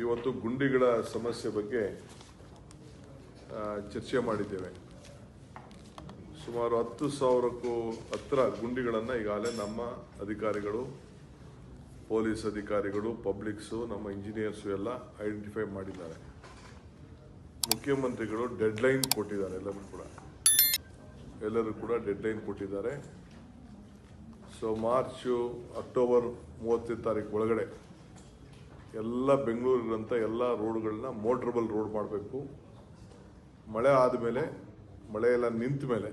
ಇವತ್ತು ಗುಂಡಿಗಳ ಸಮಸ್ಯೆ ಬಗ್ಗೆ ಚರ್ಚೆ ಮಾಡಿದ್ದೇವೆ. ಸುಮಾರು ಹತ್ತು ಸಾವಿರಕ್ಕೂ ಹತ್ರ ಗುಂಡಿಗಳನ್ನು ಈಗಾಗಲೇ ನಮ್ಮ ಅಧಿಕಾರಿಗಳು, ಪೊಲೀಸ್ ಅಧಿಕಾರಿಗಳು, ಪಬ್ಲಿಕ್ಸು, ನಮ್ಮ ಇಂಜಿನಿಯರ್ಸು ಎಲ್ಲ ಐಡೆಂಟಿಫೈ ಮಾಡಿದ್ದಾರೆ. ಮುಖ್ಯಮಂತ್ರಿಗಳು ಡೆಡ್ಲೈನ್ ಕೊಟ್ಟಿದ್ದಾರೆ, ಎಲ್ಲರೂ ಕೂಡ. ಎಲ್ಲರೂ ಕೂಡ ಡೆಡ್ಲೈನ್ ಕೊಟ್ಟಿದ್ದಾರೆ. ಸೊ ಮಾರ್ಚು, ಅಕ್ಟೋಬರ್ ಮೂವತ್ತನೇ ತಾರೀಕು ಒಳಗಡೆ ಎಲ್ಲ ಬೆಂಗಳೂರಿನಂಥ ಎಲ್ಲ ರೋಡ್ಗಳನ್ನ ಮೋಟ್ರಬಲ್ ರೋಡ್ ಮಾಡಬೇಕು. ಮಳೆ ಆದಮೇಲೆ, ಮಳೆ ಎಲ್ಲ ನಿಂತ ಮೇಲೆ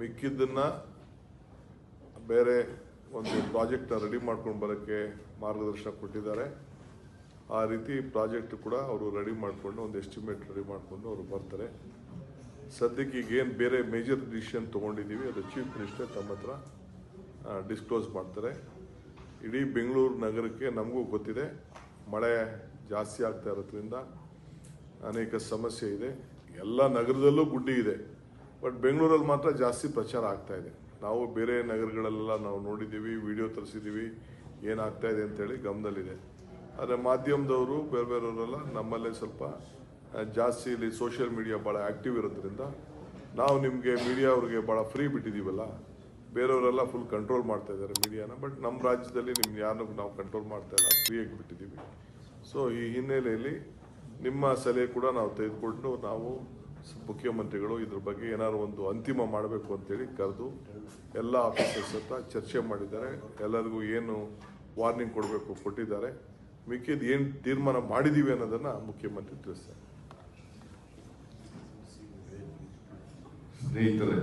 ಮಿಕ್ಕಿದ್ದನ್ನು ಬೇರೆ ಒಂದು ಪ್ರಾಜೆಕ್ಟ್ನ ರೆಡಿ ಮಾಡ್ಕೊಂಡು ಬರೋಕ್ಕೆ ಮಾರ್ಗದರ್ಶನ ಕೊಟ್ಟಿದ್ದಾರೆ. ಆ ರೀತಿ ಪ್ರಾಜೆಕ್ಟ್ ಕೂಡ ಅವರು ರೆಡಿ ಮಾಡಿಕೊಂಡು, ಒಂದು ಎಸ್ಟಿಮೇಟ್ ರೆಡಿ ಮಾಡಿಕೊಂಡು ಅವರು ಬರ್ತಾರೆ. ಸದ್ಯಕ್ಕೆ ಈಗೇನು ಬೇರೆ ಮೇಜರ್ ಡಿಸಿಷನ್ ತೊಗೊಂಡಿದ್ದೀವಿ, ಅದು ಚೀಫ್ ಮಿನಿಸ್ಟರ್ ತಮ್ಮ ಹತ್ರ ಡಿಸ್ಕ್ಲೋಸ್ ಮಾಡ್ತಾರೆ. ಇಡೀ ಬೆಂಗಳೂರು ನಗರಕ್ಕೆ ನಮಗೂ ಗೊತ್ತಿದೆ, ಮಳೆ ಜಾಸ್ತಿ ಆಗ್ತಾ ಇರೋದ್ರಿಂದ ಅನೇಕ ಸಮಸ್ಯೆ ಇದೆ. ಎಲ್ಲ ನಗರದಲ್ಲೂ ಗುಡ್ಡಿ ಇದೆ, ಬಟ್ ಬೆಂಗಳೂರಲ್ಲಿ ಮಾತ್ರ ಜಾಸ್ತಿ ಪ್ರಚಾರ ಆಗ್ತಾ ಇದೆ. ನಾವು ಬೇರೆ ನಗರಗಳಲ್ಲೆಲ್ಲ ನಾವು ನೋಡಿದ್ದೀವಿ, ವಿಡಿಯೋ ತರಿಸಿದ್ದೀವಿ, ಏನಾಗ್ತಾ ಇದೆ ಅಂತೇಳಿ ಗಮನದಲ್ಲಿದೆ. ಆದರೆ ಮಾಧ್ಯಮದವರು, ಬೇರೆ ಬೇರೆಯವರೆಲ್ಲ ನಮ್ಮಲ್ಲೇ ಸ್ವಲ್ಪ ಜಾಸ್ತಿ ಇಲ್ಲಿ ಸೋಷಿಯಲ್ ಮೀಡಿಯಾ ಭಾಳ ಆ್ಯಕ್ಟಿವ್ ಇರೋದ್ರಿಂದ ನಾವು ನಿಮಗೆ ಮೀಡಿಯಾ ಅವ್ರಿಗೆ ಭಾಳ ಫ್ರೀ ಬಿಟ್ಟಿದ್ದೀವಲ್ಲ ಬೇರೆಯವರೆಲ್ಲ ಫುಲ್ ಕಂಟ್ರೋಲ್ ಮಾಡ್ತಾ ಇದ್ದಾರೆ ಮೀಡಿಯಾನ ಬಟ್ ನಮ್ಮ ರಾಜ್ಯದಲ್ಲಿ ನಿಮ್ಗೆ ಯಾರನ್ನೂ ನಾವು ಕಂಟ್ರೋಲ್ ಮಾಡ್ತಾ ಇಲ್ಲ ಫ್ರೀಯಾಗಿ ಬಿಟ್ಟಿದ್ದೀವಿ. ಸೊ ಈ ಹಿನ್ನೆಲೆಯಲ್ಲಿ ನಿಮ್ಮ ಸಲಹೆ ಕೂಡ ನಾವು ತೆಗೆದುಕೊಂಡು ನಾವು ಮುಖ್ಯಮಂತ್ರಿಗಳು ಇದ್ರ ಬಗ್ಗೆ ಏನಾದ್ರು ಒಂದು ಅಂತಿಮ ಮಾಡಬೇಕು ಅಂತೇಳಿ ಕರೆದು ಎಲ್ಲ ಆಫೀಸರ್ಸ್ ಹತ್ರ ಚರ್ಚೆ ಮಾಡಿದ್ದಾರೆ. ಎಲ್ಲರಿಗೂ ಏನು ವಾರ್ನಿಂಗ್ ಕೊಡಬೇಕು ಕೊಟ್ಟಿದ್ದಾರೆ. ಮಿಕ್ಕಿದ್ದು ಏನು ತೀರ್ಮಾನ ಮಾಡಿದ್ದೀವಿ ಅನ್ನೋದನ್ನು ಮುಖ್ಯಮಂತ್ರಿ ತಿಳಿಸ್ತಾರೆ. ಸ್ನೇಹಿತರೆ